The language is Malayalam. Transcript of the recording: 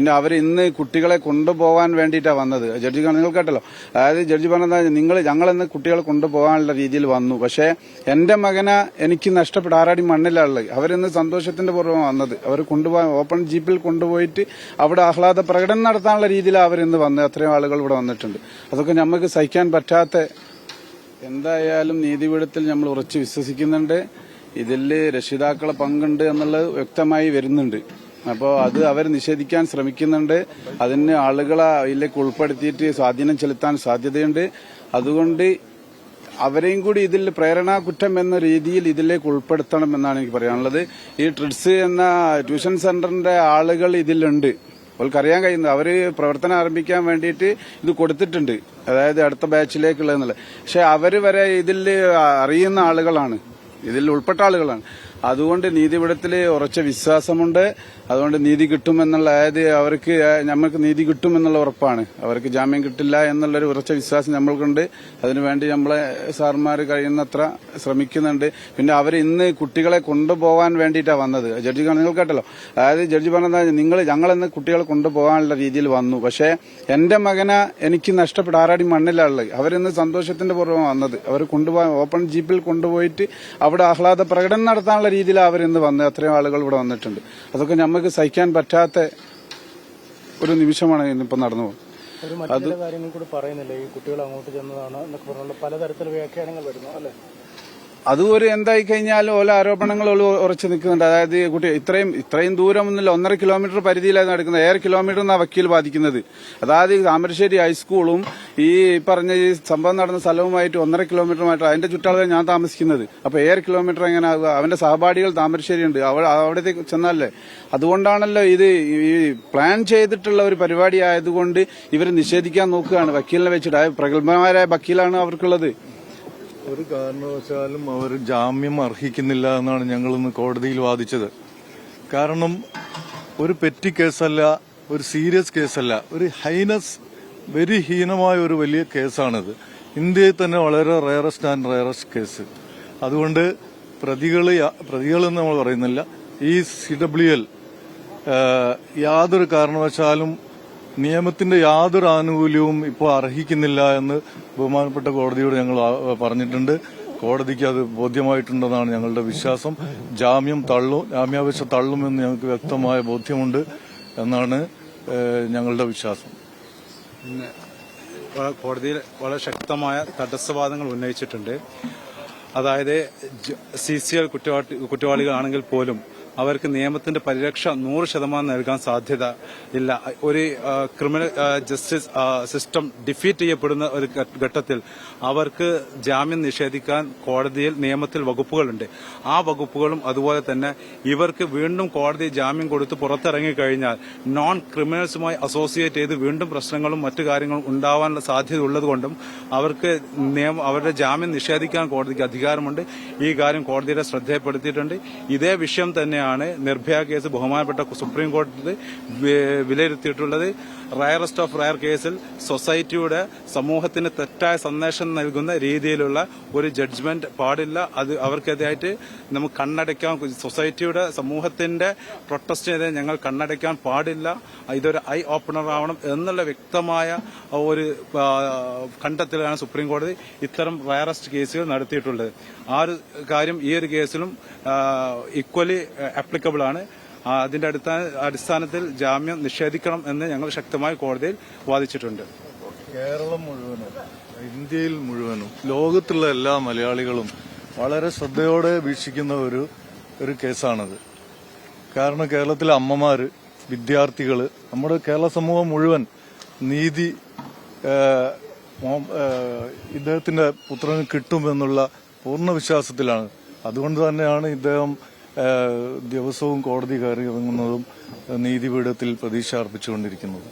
പിന്നെ അവർ ഇന്ന് കുട്ടികളെ കൊണ്ടുപോകാൻ വേണ്ടിയിട്ടാണ് വന്നത്. ജഡ്ജി നിങ്ങൾ കേട്ടല്ലോ. അതായത് ജഡ്ജി പറഞ്ഞത് നിങ്ങൾ ഞങ്ങൾ ഇന്ന് കുട്ടികളെ കൊണ്ടുപോകാനുള്ള രീതിയിൽ വന്നു. പക്ഷേ എന്റെ മകനെ എനിക്ക് നഷ്ടപ്പെട്ട ആറാടി മണ്ണിലുള്ളത് അവരിന്ന് സന്തോഷത്തിന്റെ പുറമെ വന്നത്. അവർ കൊണ്ടുപോകാൻ ഓപ്പൺ ജീപ്പിൽ കൊണ്ടുപോയിട്ട് അവിടെ ആഹ്ലാദ പ്രകടനം നടത്താനുള്ള രീതിയിലാണ് അവരിന്ന് വന്നത്. അത്രയും ആളുകൾ ഇവിടെ വന്നിട്ടുണ്ട്. അതൊക്കെ നമുക്ക് സഹിക്കാൻ പറ്റാത്ത എന്തായാലും നീതിപീഠത്തിൽ നമ്മൾ ഉറച്ചു വിശ്വസിക്കുന്നുണ്ട്. ഇതിൽ രക്ഷിതാക്കളെ പങ്കുണ്ട് എന്നുള്ളത് വ്യക്തമായി വരുന്നുണ്ട്. അപ്പോൾ അത് അവർ നിഷേധിക്കാൻ ശ്രമിക്കുന്നുണ്ട്. അതിന് ആളുകളെ അതിലേക്ക് ഉൾപ്പെടുത്തിയിട്ട് സ്വാധീനം ചെലുത്താൻ സാധ്യതയുണ്ട്. അതുകൊണ്ട് അവരെയും കൂടി ഇതിൽ പ്രേരണാ കുറ്റം എന്ന രീതിയിൽ ഇതിലേക്ക് ഉൾപ്പെടുത്തണം എന്നാണ് എനിക്ക് പറയാനുള്ളത്. ഈ ട്രിഡ്സ് എന്ന ട്യൂഷൻ സെന്ററിന്റെ ആളുകൾ ഇതിലുണ്ട്. അവർക്കറിയാൻ കഴിയുന്നത്. അവർ പ്രവർത്തനം ആരംഭിക്കാൻ വേണ്ടിയിട്ട് ഇത് കൊടുത്തിട്ടുണ്ട്. അതായത് അടുത്ത ബാച്ചിലേക്കുള്ളതെന്നുള്ളത്. പക്ഷെ അവർ വരെ ഇതിൽ അറിയുന്ന ആളുകളാണ്. ഇതിൽ ഉൾപ്പെട്ട ആളുകളാണ്. അതുകൊണ്ട് നീതിപീഠത്തിൽ ഉറച്ച വിശ്വാസമുണ്ട്. അതുകൊണ്ട് നീതി കിട്ടുമെന്നുള്ള അതായത് അവർക്ക് നമ്മൾക്ക് നീതി കിട്ടുമെന്നുള്ള ഉറപ്പാണ്. അവർക്ക് ജാമ്യം കിട്ടില്ല എന്നുള്ളൊരു ഉറച്ച വിശ്വാസം നമ്മൾക്കുണ്ട് അതിനുവേണ്ടി നമ്മളെ സാർമാർ കഴിയുന്നത്ര ശ്രമിക്കുന്നുണ്ട്. പിന്നെ അവർ ഇന്ന് കുട്ടികളെ കൊണ്ടുപോകാൻ വേണ്ടിയിട്ടാണ് വന്നത്. ജഡ്ജി നിങ്ങൾ കേട്ടല്ലോ. അതായത് ജഡ്ജി പറഞ്ഞത് നിങ്ങൾ ഞങ്ങൾ ഇന്ന് കുട്ടികളെ കൊണ്ടുപോകാനുള്ള രീതിയിൽ വന്നു. പക്ഷേ എന്റെ മകനെ എനിക്ക് നഷ്ടപ്പെട്ട ആരാടി മണ്ണിലുള്ളത് അവരിന്ന് സന്തോഷത്തിന്റെ പുറമെ വന്നത്. അവർ കൊണ്ടുപോകാൻ ഓപ്പൺ ജീപ്പിൽ കൊണ്ടുപോയിട്ട് അവിടെ ആഹ്ലാദ പ്രകടനം നടത്താനുള്ള രീതിയിലാണ് അവരിന്ന് വന്നത് അത്രയും ആളുകൾ ഇവിടെ വന്നിട്ടുണ്ട്. അതൊക്കെ നമുക്ക് സഹിക്കാൻ പറ്റാത്ത ഒരു നിമിഷമാണ് ഇന്നിപ്പോ നടന്നു പോകുന്നത്. അത് കാര്യങ്ങൾ കൂടി പറയുന്നില്ല. ഈ കുട്ടികൾ അങ്ങോട്ട് ചെന്നതാണ് എന്നൊക്കെ പറഞ്ഞുള്ള പലതരത്തിലുള്ള വ്യാഖ്യാനങ്ങൾ വരുന്നു അല്ലെ? അതും ഒരു എന്തായി കഴിഞ്ഞാൽ ഓരോ ആരോപണങ്ങൾ ഓൽ ഉറച്ചു നിൽക്കുന്നുണ്ട്. അതായത് കുട്ടി ഇത്രയും ഇത്രയും ദൂരം ഒന്നുമില്ല ഒന്നര കിലോമീറ്റർ പരിധിയിലാണ് നടക്കുന്നത്. ഏഴ് കിലോമീറ്റർ എന്നാണ് വക്കീൽ ബാധിക്കുന്നത്. അതായത് താമരശ്ശേരി ഹൈസ്കൂളും ഈ പറഞ്ഞ ഈ സംഭവം നടന്ന സ്ഥലവുമായിട്ട് ഒന്നര കിലോമീറ്ററുമായിട്ട് അതിന്റെ ചുറ്റളവിൽ ഞാൻ താമസിക്കുന്നത്. അപ്പൊ ഏഴ് കിലോമീറ്റർ എങ്ങനെ ആകുക അവന്റെ സഹപാഠികൾ താമരശ്ശേരി ഉണ്ട്. അവിടത്തേക്ക് ചെന്നാലേ അതുകൊണ്ടാണല്ലോ ഇത് ഈ പ്ലാൻ ചെയ്തിട്ടുള്ള ഒരു പരിപാടി ആയതുകൊണ്ട് ഇവർ നിഷേധിക്കാൻ നോക്കുകയാണ്. വക്കീലിനെ വെച്ചിട്ട്. പ്രഗത്ഭമായ വക്കീലാണ് അവർക്കുള്ളത്. ഒരു കാരണവശാലും അവർ ജാമ്യം അർഹിക്കുന്നില്ല എന്നാണ് ഞങ്ങൾ ഇന്ന് കോടതിയിൽ വാദിച്ചത്. കാരണം ഒരു പെറ്റി കേസല്ല ഒരു സീരിയസ് കേസല്ല ഒരു ഹൈനസ് വെരി ഹീനമായ ഒരു വലിയ കേസാണിത്. ഇന്ത്യയിൽ തന്നെ വളരെ റയറസ്റ്റ് ആൻഡ് റയറസ്റ്റ് കേസ്. അതുകൊണ്ട് പ്രതികൾ പ്രതികളെന്ന് നമ്മൾ പറയുന്നില്ല ഈ സി ഡബ്ല്യു എൽ യാതൊരു കാരണവശാലും നിയമത്തിന്റെ യാതൊരു ആനുകൂല്യവും ഇപ്പോൾ അർഹിക്കുന്നില്ല എന്ന് ബഹുമാനപ്പെട്ട കോടതിയോട് ഞങ്ങൾ പറഞ്ഞിട്ടുണ്ട്. കോടതിക്ക് അത് ബോധ്യമായിട്ടുണ്ടെന്നാണ് ഞങ്ങളുടെ വിശ്വാസം. ജാമ്യം തള്ളും ജാമ്യാപേക്ഷ തള്ളുമെന്ന് ഞങ്ങൾക്ക് വ്യക്തമായ ബോധ്യമുണ്ട് എന്നാണ് ഞങ്ങളുടെ വിശ്വാസം. കോടതിയിൽ വളരെ ശക്തമായ തടസ്സവാദങ്ങൾ ഉന്നയിച്ചിട്ടുണ്ട്. അതായത് സി സി എൽ കുറ്റവാളികളാണെങ്കിൽ പോലും അവർക്ക് നിയമത്തിന്റെ പരിരക്ഷ നൂറ് ശതമാനം നൽകാൻ സാധ്യത ഇല്ല. ഒരു ക്രിമിനൽ ജസ്റ്റിസ് സിസ്റ്റം ഡിഫീറ്റ് ചെയ്യപ്പെടുന്ന ഒരു ഘട്ടത്തിൽ അവർക്ക് ജാമ്യം നിഷേധിക്കാൻ കോടതിയിൽ നിയമത്തിൽ വകുപ്പുകളുണ്ട്. ആ വകുപ്പുകളും അതുപോലെ തന്നെ ഇവർക്ക് വീണ്ടും കോടതി ജാമ്യം കൊടുത്ത് പുറത്തിറങ്ങി കഴിഞ്ഞാൽ നോൺ ക്രിമിനൽസുമായി അസോസിയേറ്റ് ചെയ്ത് വീണ്ടും പ്രശ്നങ്ങളും മറ്റു കാര്യങ്ങളും ഉണ്ടാവാനുള്ള സാധ്യത ഉള്ളതുകൊണ്ടും അവർക്ക് നിയമം അവരുടെ ജാമ്യം നിഷേധിക്കാൻ കോടതിക്ക് അധികാരമുണ്ട്. ഈ കാര്യം കോടതിയുടെ ശ്രദ്ധയപ്പെടുത്തിയിട്ടുണ്ട് ഇതേ വിഷയം തന്നെയാണ് നിർഭയ കേസ് ബഹുമാനപ്പെട്ട സുപ്രീം കോടതി വിലയിരുത്തിയിട്ടുള്ളത്. റയറസ്റ്റ് ഓഫ് റയർ കേസിൽ സൊസൈറ്റിയുടെ സമൂഹത്തിന് തെറ്റായ സന്ദേശം നൽകുന്ന രീതിയിലുള്ള ഒരു ജഡ്ജ്മെന്റ് പാടില്ല. അത് അവർക്കെതിരായിട്ട് നമുക്ക് കണ്ണടയ്ക്കാൻ സൊസൈറ്റിയുടെ സമൂഹത്തിന്റെ പ്രൊട്ടസ്റ്റിനെതിരെ ഞങ്ങൾ കണ്ണടയ്ക്കാൻ പാടില്ല. ഇതൊരു ഐ ഓപ്പണർ ആവണം എന്നുള്ള വ്യക്തമായ ഒരു കണ്ടെത്തലാണ് സുപ്രീം കോടതി ഇത്തരം റയറസ്റ്റ് കേസുകൾ നടത്തിയിട്ടുള്ളത്. ആ ഒരു കാര്യം ഈ ഒരു കേസിലും ഈക്വലി ആപ്ലിക്കബിൾ ആണ്. അതിന്റെ അടിസ്ഥാന അടിസ്ഥാനത്തിൽ ജാമ്യം നിഷേധിക്കണം എന്ന് ഞങ്ങൾ ശക്തമായി കോടതിയിൽ വാദിച്ചിട്ടുണ്ട്. കേരളം മുഴുവനും ഇന്ത്യയിൽ മുഴുവനും ലോകത്തുള്ള എല്ലാ മലയാളികളും വളരെ ശ്രദ്ധയോടെ വീക്ഷിക്കുന്ന ഒരു ഒരു കേസാണത്. കാരണം കേരളത്തിലെ അമ്മമാര് വിദ്യാർത്ഥികൾ നമ്മുടെ കേരള സമൂഹം മുഴുവൻ നീതി ഇദ്ദേഹത്തിന്റെ പുത്രന് കിട്ടുമെന്നുള്ള പൂർണ വിശ്വാസത്തിലാണ്. അതുകൊണ്ട് തന്നെയാണ് ഇദ്ദേഹം ദിവസവും കോടതി കയറി ഇറങ്ങുന്നതും നീതിപീഠത്തിൽ പ്രതീക്ഷ അർപ്പിച്ചുകൊണ്ടിരിക്കുന്നത്.